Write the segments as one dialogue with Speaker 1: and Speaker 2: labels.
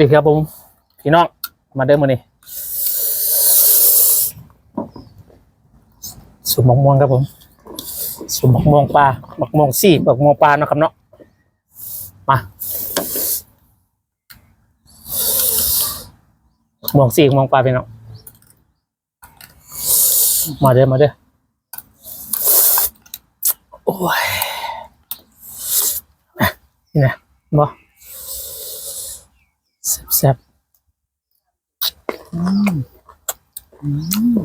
Speaker 1: ดีครับผม พี่น้อง มาเดิมมานี่สุมมะม่วงครับผม สุมมะม่วงปลาหมกม่วงซี่หมกม่วงปลาเนาะครับเนาะมาหมวงซี่หมวงปลาพี่น้องมาเด้อมาเด้อโอ้ยนี่นะบ่ แซ่บๆอืมอืม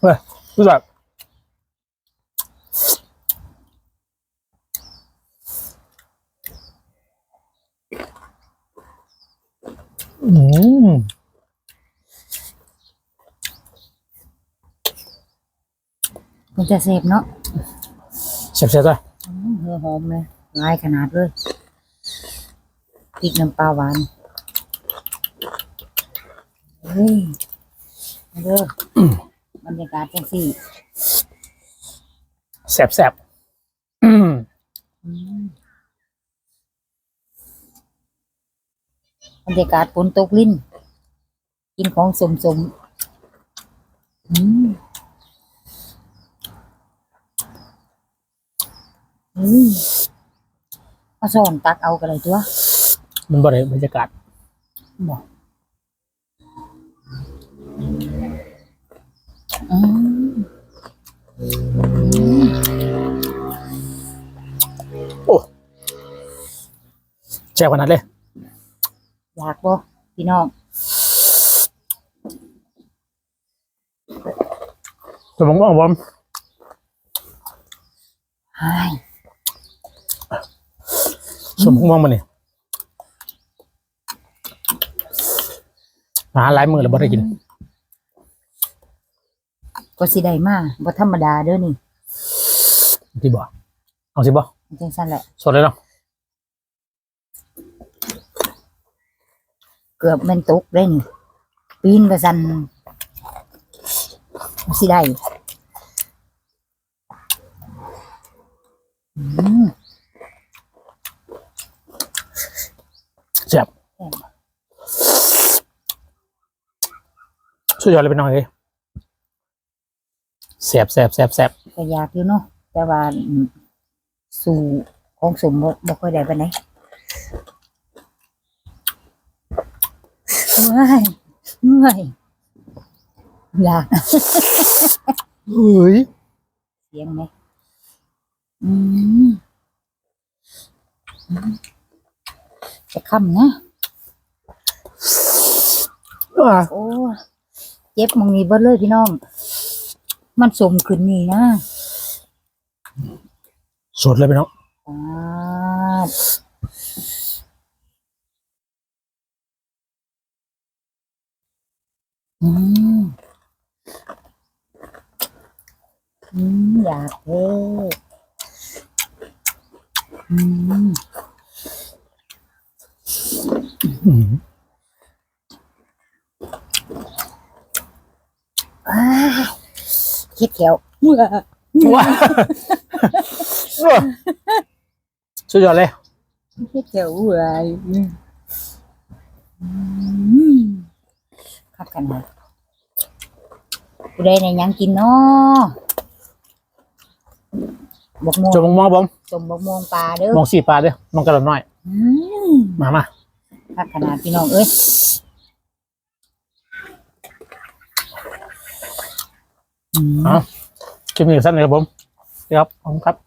Speaker 1: เฮ้ยรู้จักอืม
Speaker 2: มันจะเสพเนาะ
Speaker 1: แซ่บๆจ้ะ
Speaker 2: อืมหัวหอมเลย ลายขนาดเลยพริกน้ำปลาหวานเฮ้ยมาเด้อบรรยากาศจังสี่
Speaker 1: แซ่บๆอืม
Speaker 2: อืมบรรยากาศฝนตกลิ้น กินของสมสมๆอืมอืม เอาซ่อนตักเอากันเลยตัว
Speaker 1: มันบ่ได้บรรยากาศ
Speaker 2: บอกอืม
Speaker 1: โอ้แซ่บขนาดเลย
Speaker 2: อยากบ่พี่น้อง
Speaker 1: สมองว่างบอม
Speaker 2: ไอ้
Speaker 1: สมองว่างมาเนี่ยหาหลายมือแล้วบ่ได้กิน
Speaker 2: ก็สิได้มาบ่ธรรมดาเด้อนี่
Speaker 1: ที่บ่เอาสิบ่
Speaker 2: จังซั่นแหละ
Speaker 1: สดเลยเนาะ
Speaker 2: เกือบแม่นตกได้นี่ปีนก็สั่นสิได้อืม
Speaker 1: แซ่บ สุดยอดเลยเป็นน้องเอ้ยแซ่บแซ่บแซ่บแซ่บ
Speaker 2: ก็อยากอยู่เนาะแต่ว่าอืมสู่ของสมบ่บ่ค่อยได้ปานใดเมื่อยเมื่อยอยาก
Speaker 1: เฮ้ย
Speaker 2: เสียงไหมอืมอืมจะค่ำนะ
Speaker 1: อ่า
Speaker 2: โอ้เจ็บหมองนี้เบิดเลยพี่น้อง มันสมขึ้นนี่นะ
Speaker 1: สดเลยเป็นน้อง
Speaker 2: ปาดอืมอืมอยากเท่อืม
Speaker 1: อืม
Speaker 2: อ้าย คิดแถวเมื่อ
Speaker 1: ว้าสุดยอดเลย
Speaker 2: คิดแถวเมื่ออืมคักกันนะผู้ใดในยังกินเนาะบกม่วง
Speaker 1: จมมองบอม
Speaker 2: สมบกม่วงปลาเด้อ
Speaker 1: มองสีปลาเด้อมองกระดอนน้อย
Speaker 2: อืม
Speaker 1: มามา
Speaker 2: คักขนาดพี่น้องเอ้ย อืม
Speaker 1: เอาคลิปนี้สั้นเลยครับผมครับผมครับ